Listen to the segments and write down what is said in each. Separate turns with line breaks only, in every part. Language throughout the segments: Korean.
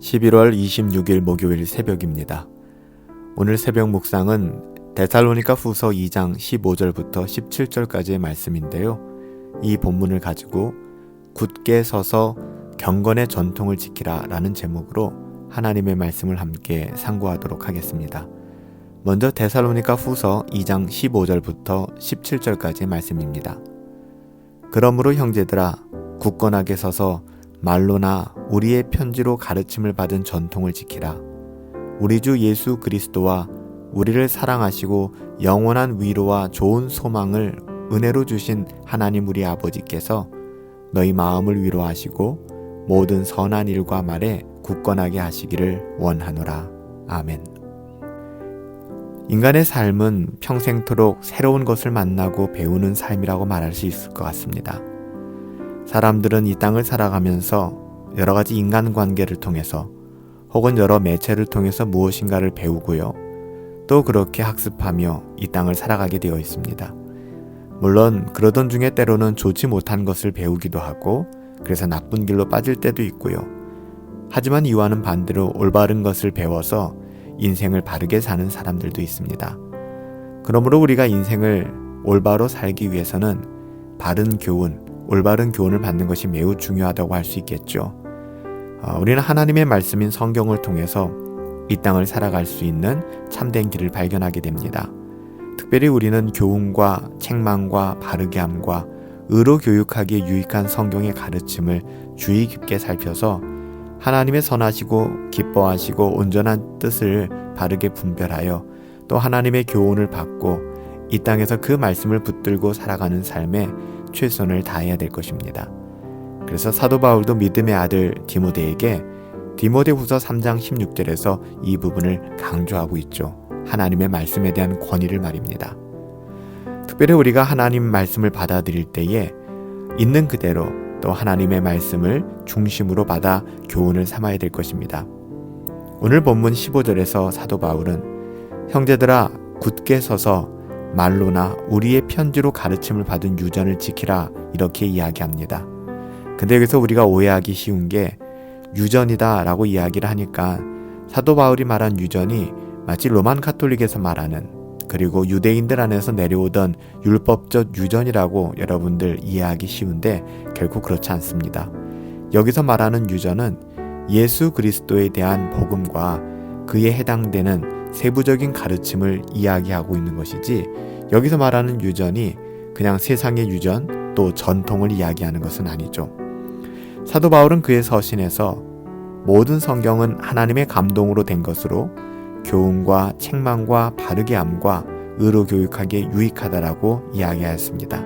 11월 26일 목요일 새벽입니다. 오늘 새벽 묵상은 데살로니가 후서 2장 15절부터 17절까지의 말씀인데요. 이 본문을 가지고 굳게 서서 경건의 전통을 지키라 라는 제목으로 하나님의 말씀을 함께 상고하도록 하겠습니다. 먼저 데살로니가 후서 2장 15절부터 17절까지의 말씀입니다. 그러므로 형제들아 굳건하게 서서 말로나 우리의 편지로 가르침을 받은 전통을 지키라. 우리 주 예수 그리스도와 우리를 사랑하시고 영원한 위로와 좋은 소망을 은혜로 주신 하나님 우리 아버지께서 너희 마음을 위로하시고 모든 선한 일과 말에 굳건하게 하시기를 원하노라. 아멘. 인간의 삶은 평생토록 새로운 것을 만나고 배우는 삶이라고 말할 수 있을 것 같습니다. 사람들은 이 땅을 살아가면서 여러 가지 인간관계를 통해서 혹은 여러 매체를 통해서 무엇인가를 배우고요. 또 그렇게 학습하며 이 땅을 살아가게 되어 있습니다. 물론 그러던 중에 때로는 좋지 못한 것을 배우기도 하고 그래서 나쁜 길로 빠질 때도 있고요. 하지만 이와는 반대로 올바른 것을 배워서 인생을 바르게 사는 사람들도 있습니다. 그러므로 우리가 인생을 올바로 살기 위해서는 바른 교훈, 올바른 교훈을 받는 것이 매우 중요하다고 할 수 있겠죠. 어, 우리는 하나님의 말씀인 성경을 통해서 이 땅을 살아갈 수 있는 참된 길을 발견하게 됩니다. 특별히 우리는 교훈과 책망과 바르게 함과 의로 교육하기에 유익한 성경의 가르침을 주의 깊게 살펴서 하나님의 선하시고 기뻐하시고 온전한 뜻을 바르게 분별하여 또 하나님의 교훈을 받고 이 땅에서 그 말씀을 붙들고 살아가는 삶에 최선을 다해야 될 것입니다. 그래서 사도 바울도 믿음의 아들 디모데에게 디모데후서 3장 16절에서 이 부분을 강조하고 있죠. 하나님의 말씀에 대한 권위를 말입니다. 특별히 우리가 하나님 말씀을 받아들일 때에 있는 그대로 또 하나님의 말씀을 중심으로 받아 교훈을 삼아야 될 것입니다. 오늘 본문 15절에서 사도 바울은 형제들아 굳게 서서 말로나 우리의 편지로 가르침을 받은 유전을 지키라 이렇게 이야기합니다. 근데 여기서 우리가 오해하기 쉬운 게 유전이다 라고 이야기를 하니까 사도 바울이 말한 유전이 마치 로만 카톨릭에서 말하는 그리고 유대인들 안에서 내려오던 율법적 유전이라고 여러분들 이해하기 쉬운데 결코 그렇지 않습니다. 여기서 말하는 유전은 예수 그리스도에 대한 복음과 그에 해당되는 세부적인 가르침을 이야기하고 있는 것이지 여기서 말하는 유전이 그냥 세상의 유전 또 전통을 이야기하는 것은 아니죠. 사도 바울은 그의 서신에서 모든 성경은 하나님의 감동으로 된 것으로 교훈과 책망과 바르게 함과 의로 교육하기에 유익하다라고 이야기하였습니다.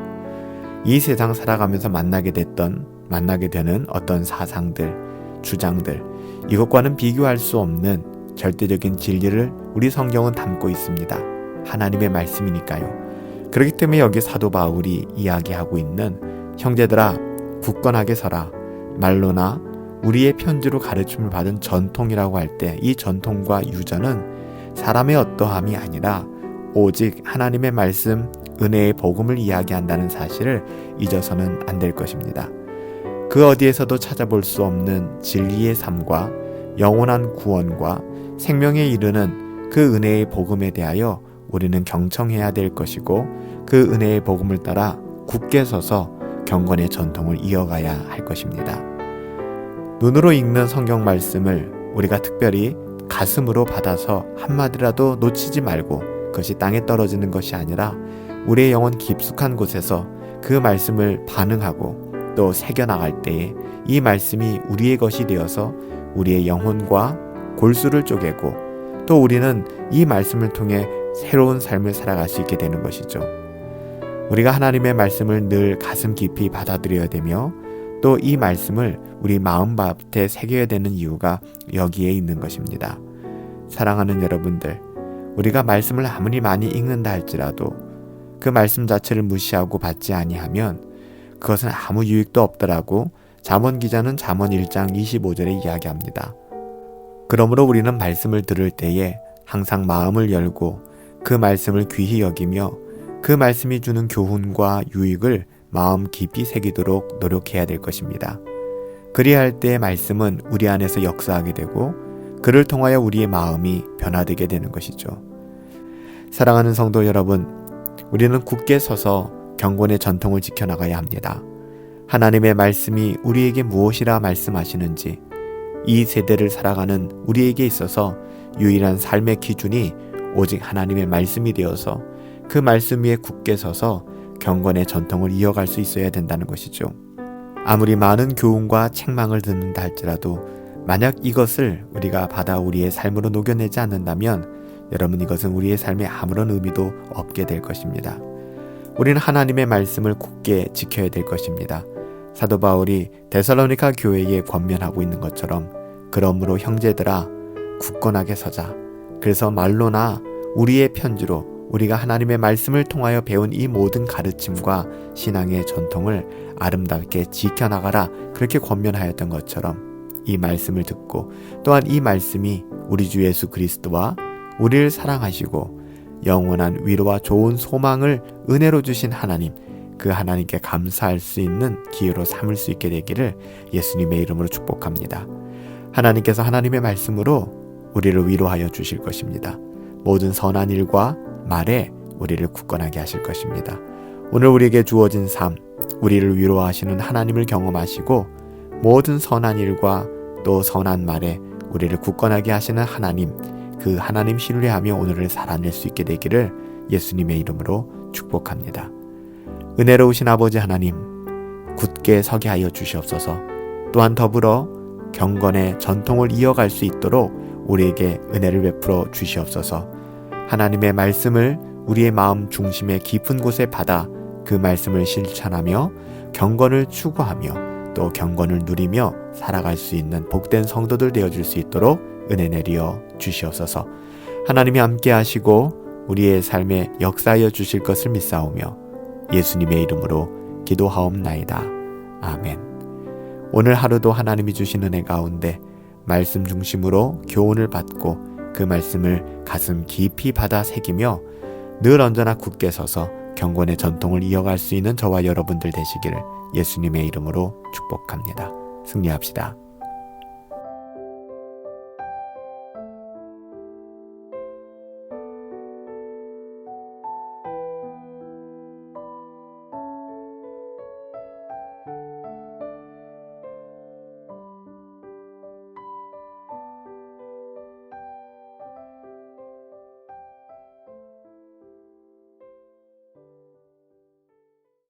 이 세상 살아가면서 만나게 됐던 만나게 되는 어떤 사상들, 주장들 이것과는 비교할 수 없는 절대적인 진리를 우리 성경은 담고 있습니다. 하나님의 말씀이니까요. 그렇기 때문에 여기 사도 바울이 이야기하고 있는 형제들아 굳건하게 서라 말로나 우리의 편지로 가르침을 받은 전통이라고 할 때 이 전통과 유전은 사람의 어떠함이 아니라 오직 하나님의 말씀 은혜의 복음을 이야기한다는 사실을 잊어서는 안 될 것입니다. 그 어디에서도 찾아볼 수 없는 진리의 삶과 영원한 구원과 생명에 이르는 그 은혜의 복음에 대하여 우리는 경청해야 될 것이고 그 은혜의 복음을 따라 굳게 서서 경건의 전통을 이어가야 할 것입니다. 눈으로 읽는 성경 말씀을 우리가 특별히 가슴으로 받아서 한마디라도 놓치지 말고 그것이 땅에 떨어지는 것이 아니라 우리의 영혼 깊숙한 곳에서 그 말씀을 반응하고 또 새겨나갈 때에 이 말씀이 우리의 것이 되어서 우리의 영혼과 골수를 쪼개고 또 우리는 이 말씀을 통해 새로운 삶을 살아갈 수 있게 되는 것이죠. 우리가 하나님의 말씀을 늘 가슴 깊이 받아들여야 되며 또 이 말씀을 우리 마음밭에 새겨야 되는 이유가 여기에 있는 것입니다. 사랑하는 여러분들, 우리가 말씀을 아무리 많이 읽는다 할지라도 그 말씀 자체를 무시하고 받지 아니하면 그것은 아무 유익도 없더라고 잠언 기자는 잠언 1장 25절에 이야기합니다. 그러므로 우리는 말씀을 들을 때에 항상 마음을 열고 그 말씀을 귀히 여기며 그 말씀이 주는 교훈과 유익을 마음 깊이 새기도록 노력해야 될 것입니다. 그리할 때의 말씀은 우리 안에서 역사하게 되고 그를 통하여 우리의 마음이 변화되게 되는 것이죠. 사랑하는 성도 여러분, 우리는 굳게 서서 경건의 전통을 지켜나가야 합니다. 하나님의 말씀이 우리에게 무엇이라 말씀하시는지 이 세대를 살아가는 우리에게 있어서 유일한 삶의 기준이 오직 하나님의 말씀이 되어서 그 말씀 위에 굳게 서서 경건의 전통을 이어갈 수 있어야 된다는 것이죠. 아무리 많은 교훈과 책망을 듣는다 할지라도 만약 이것을 우리가 받아 우리의 삶으로 녹여내지 않는다면 여러분 이것은 우리의 삶에 아무런 의미도 없게 될 것입니다. 우리는 하나님의 말씀을 굳게 지켜야 될 것입니다. 사도 바울이 데살로니가 교회에 권면하고 있는 것처럼 그러므로 형제들아 굳건하게 서자. 그래서 말로나 우리의 편지로 우리가 하나님의 말씀을 통하여 배운 이 모든 가르침과 신앙의 전통을 아름답게 지켜나가라. 그렇게 권면하였던 것처럼 이 말씀을 듣고 또한 이 말씀이 우리 주 예수 그리스도와 우리를 사랑하시고 영원한 위로와 좋은 소망을 은혜로 주신 하나님, 그 하나님께 감사할 수 있는 기회로 삼을 수 있게 되기를 예수님의 이름으로 축복합니다. 하나님께서 하나님의 말씀으로 우리를 위로하여 주실 것입니다. 모든 선한 일과 말에 우리를 굳건하게 하실 것입니다. 오늘 우리에게 주어진 삶, 우리를 위로하시는 하나님을 경험하시고 모든 선한 일과 또 선한 말에 우리를 굳건하게 하시는 하나님, 그 하나님 신뢰하며 오늘을 살아낼 수 있게 되기를 예수님의 이름으로 축복합니다. 은혜로우신 아버지 하나님, 굳게 서게 하여 주시옵소서. 또한 더불어 경건의 전통을 이어갈 수 있도록 우리에게 은혜를 베풀어 주시옵소서. 하나님의 말씀을 우리의 마음 중심의 깊은 곳에 받아 그 말씀을 실천하며 경건을 추구하며 또 경건을 누리며 살아갈 수 있는 복된 성도들 되어 줄 수 있도록 은혜 내리어 주시옵소서. 하나님이 함께 하시고 우리의 삶에 역사하여 주실 것을 믿사오며 예수님의 이름으로 기도하옵나이다. 아멘. 오늘 하루도 하나님이 주신 은혜 가운데 말씀 중심으로 교훈을 받고 그 말씀을 가슴 깊이 받아 새기며 늘 언제나 굳게 서서 경건의 전통을 이어갈 수 있는 저와 여러분들 되시기를 예수님의 이름으로 축복합니다. 승리합시다.